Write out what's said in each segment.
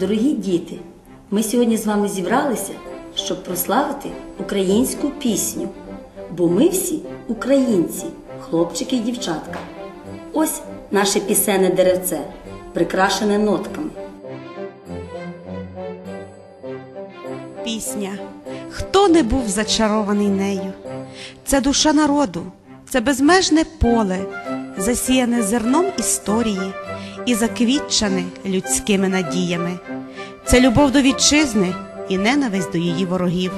Дорогі діти, ми сьогодні з вами зібралися, щоб прославити українську пісню. Бо ми всі українці, хлопчики і дівчатка. Ось наше пісенне деревце, прикрашене нотками. Пісня. Хто не був зачарований нею? Це душа народу, це безмежне поле, засіяне зерном історії і заквітчане людськими надіями. Це любов до вітчизни і ненависть до її ворогів.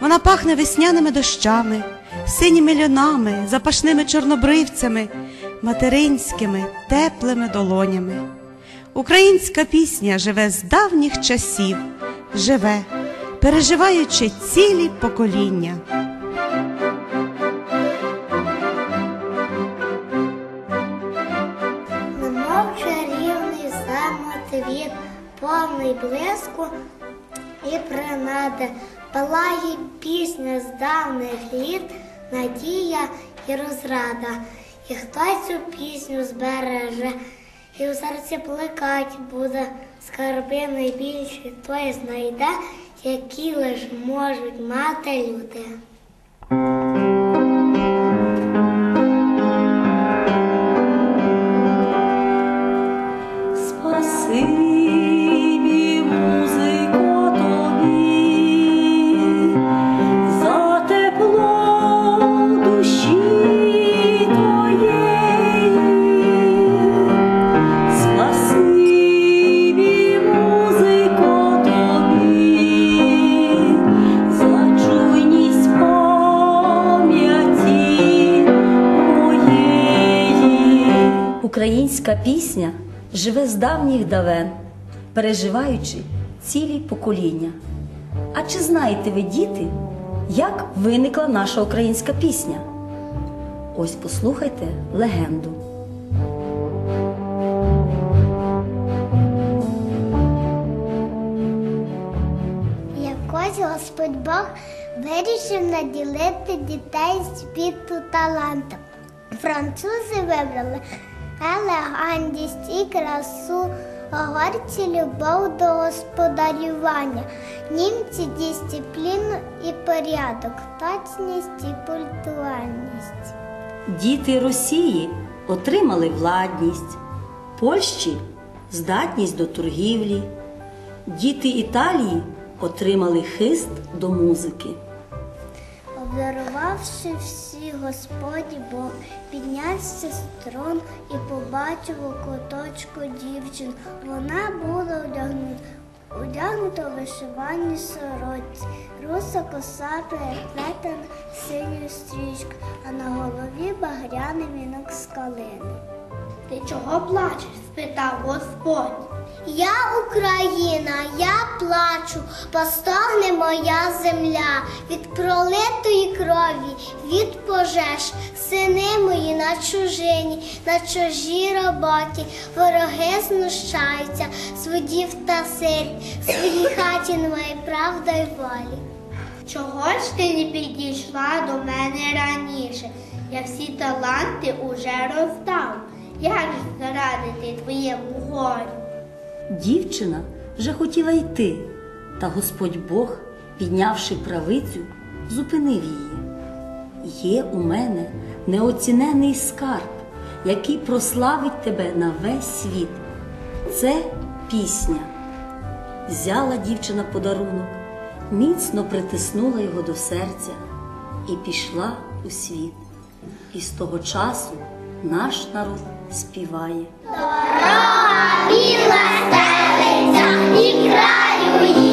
Вона пахне весняними дощами, синіми льонами, запашними чорнобривцями, материнськими теплими долонями. Українська пісня живе з давніх часів, живе, переживаючи цілі покоління. Немов чарівний самоцвіт, повний блиску і принади, палає пісня з давних літ, надія і розрада. І хтось цю пісню збереже, і в серці плекать буде скарби найбільші, той знайде, які лиш можуть мати люди. Українська пісня живе з давніх давен, переживаючи цілі покоління. А чи знаєте ви, діти, як виникла наша українська пісня? Ось послухайте легенду. Якось Господь Бог вирішив наділити дітей світу талантом. Французи вибрали елегантність і красу, угорці любов до господарювання, німці дисципліну і порядок, точність і пунктуальність. Діти Росії отримали владність, Польщі здатність до торгівлі, діти Італії отримали хист до музики. Обдарувавши всі Господь Бог, піднявся з трон і побачив у куточку дівчину. Вона була одягнута, одягнута у вишиванні сорочці, руса коса переплетена синьою стрічкою, а на голові багряний вінок з калини. Ти чого плачеш? спитав Господь. Я Україна, я плачу, постогне моя земля від пролитої крові, від пожеж, сини мої на чужині, на чужій роботі, вороги знущаються, сводів та силь, своїй хаті немає правда й волі. Чого ж ти не підійшла до мене раніше? Я всі таланти уже роздав. Як ж зарадити твоєму горю? Дівчина вже хотіла йти, та Господь Бог, піднявши правицю, зупинив її. Є у мене неоцінений скарб, який прославить тебе на весь світ. Це пісня. Взяла дівчина подарунок, міцно притиснула його до серця і пішла у світ. І з того часу наш народ співає. Біла стелиця і краю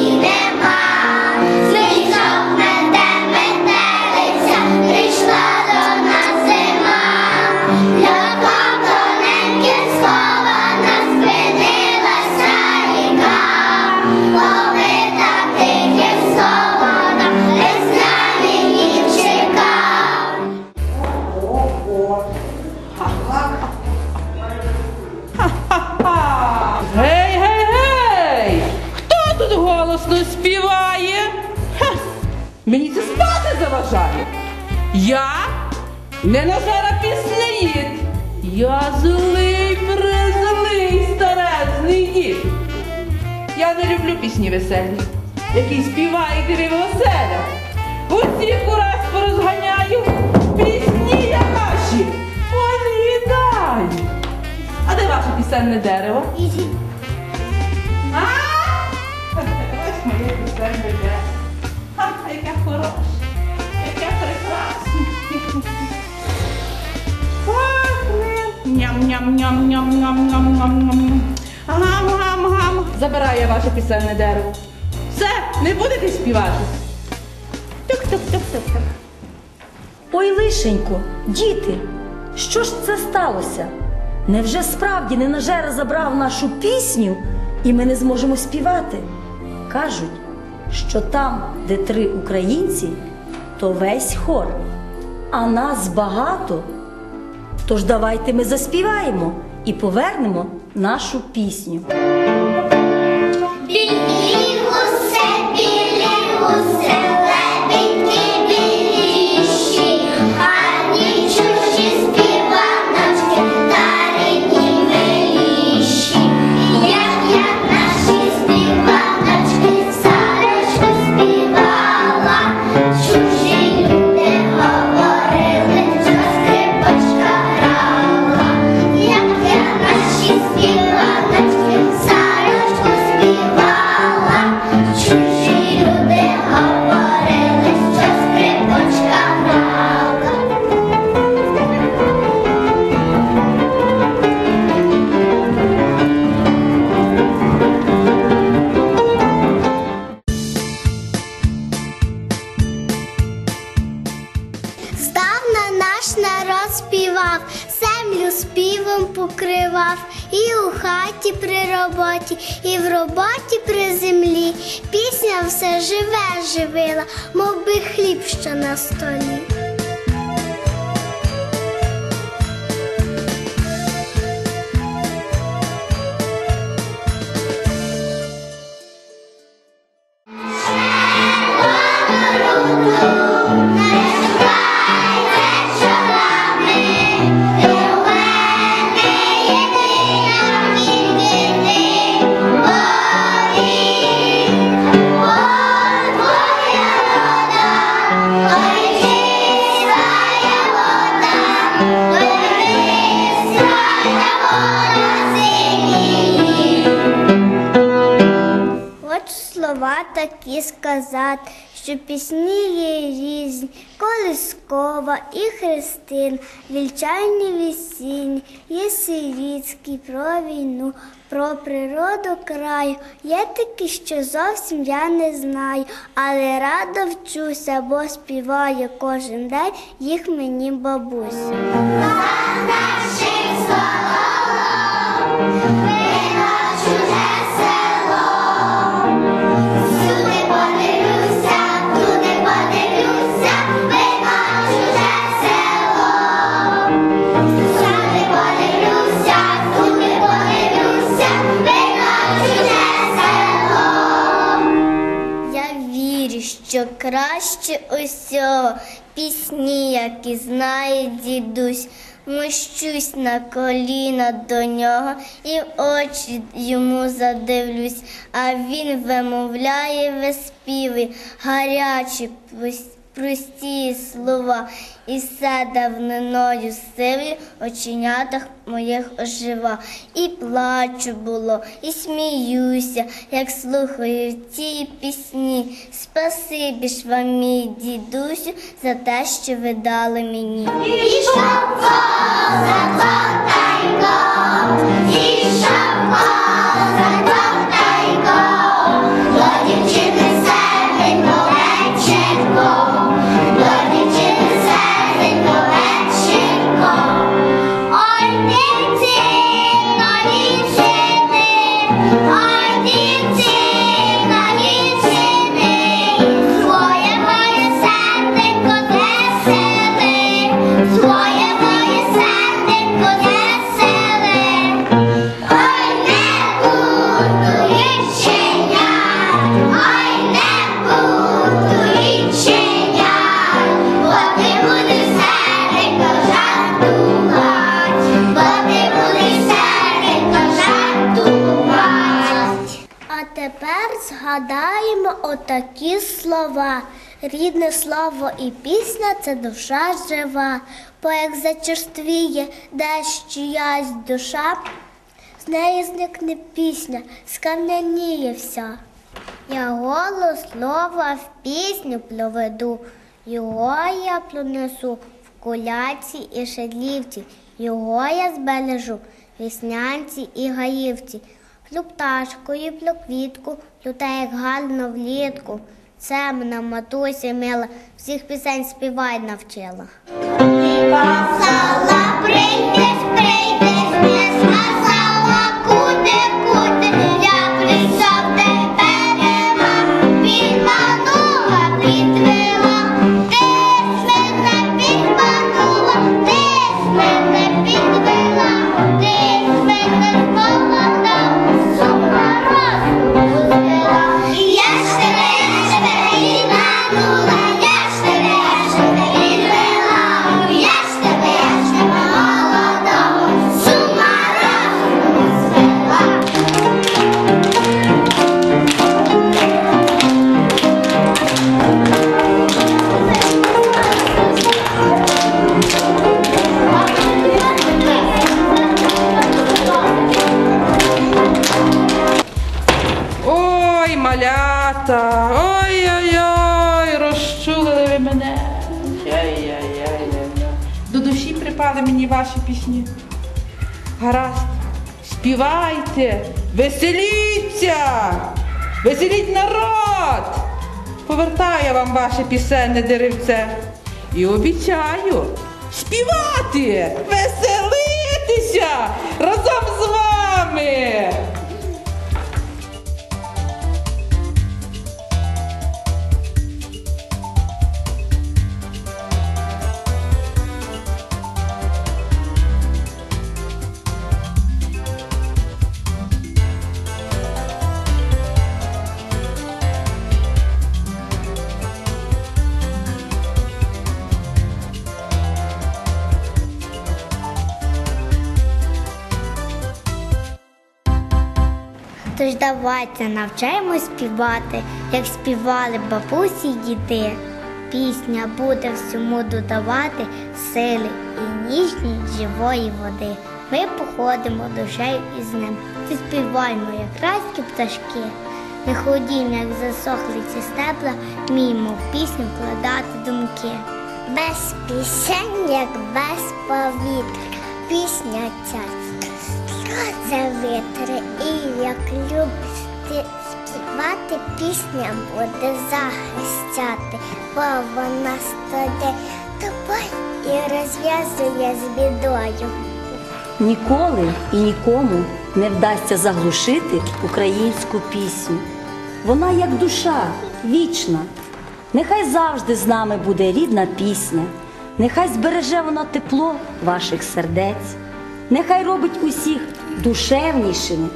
бажаю. Я не нажера післяїд. Я злий, призлий, старезний дід. Я не люблю пісні веселі, які співають диви веселя. Усіх ураз порозганяю, пісні я ваші повідаю. А де ваше пісенне дерево? Ням-ням-ням-ням-ням-ням-ням-ням. Гам-гам-гам. Забираю я ваше пісенне дерево. Все, не будете співати. Тук-тук-тук-тук-тук. Ой, лишенько, діти, що ж це сталося? Невже справді ненажера забрав нашу пісню, і ми не зможемо співати? Кажуть, що там, де три українці, то весь хор, а нас багато. Тож давайте ми заспіваємо і повернемо нашу пісню. Білі співав, землю співом покривав, і у хаті при роботі, і в роботі при землі. Пісня все живе живила, мов би хліб, що на столі. Слова такі сказати, що пісні є різні, колискова і хрестин, вільчальні весінні, є сирітські про війну, про природу краю. Є такі, що зовсім я не знаю, але радо вчуся, бо співає кожен день їх мені бабуся. Сюди вірю, що краще усього пісні, які знає дідусь. Мощусь на коліна до нього і в очі йому задивлюсь, а він вимовляє виспіви, гарячі, прос- прості слова, і все давниною сиві оченятах моїх ожива. І плачу було, і сміюся, як слухаю ці пісні. Спасибі ж вам, мій дідусю, за те, що ви дали мені. Ішов згадаємо отакі слова. Рідне слово і пісня це душа жива. Бо як зачерствіє десь чиясь душа, з неї зникне пісня, скам'яніє вся. Я голос слова в пісню проведу, його я пронесу в куляці і шедлівці, його я збережу в віснянці і гаївці. Плю пташкою, плю квітку, плю те, як гарно влітку. Це мене матуся мила, всіх пісень співай навчила. Сказала, прийдеш, прийдеш, До душі припали мені ваші пісні. Гаразд, співайте, веселіться, веселіть народ. Повертаю вам ваше пісенне деревце і обіцяю співати, веселитися разом з вами. Тож давайте навчаємось співати, як співали бабусі й діди. Пісня буде всьому додавати сили і ніжність живої води. Ми походимо душею із ним, і співаємо, як райські пташки. Не ходім, як засохлі ці стебла, вміємо в пісню вкладати думки. Без пісень, як без повітря, пісня ця за вітри, і як любиш ти співати, пісня буде захистяти, бо вона стає тобою і розв'язує з бідою. Ніколи і нікому не вдасться заглушити українську пісню. Вона як душа, вічна. Нехай завжди з нами буде рідна пісня, нехай збереже вона тепло ваших сердець, нехай робить усіх душевнішими,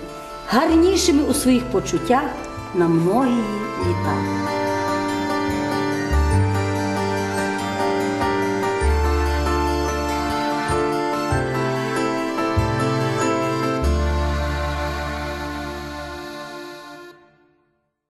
гарнішими у своїх почуттях на многії літа.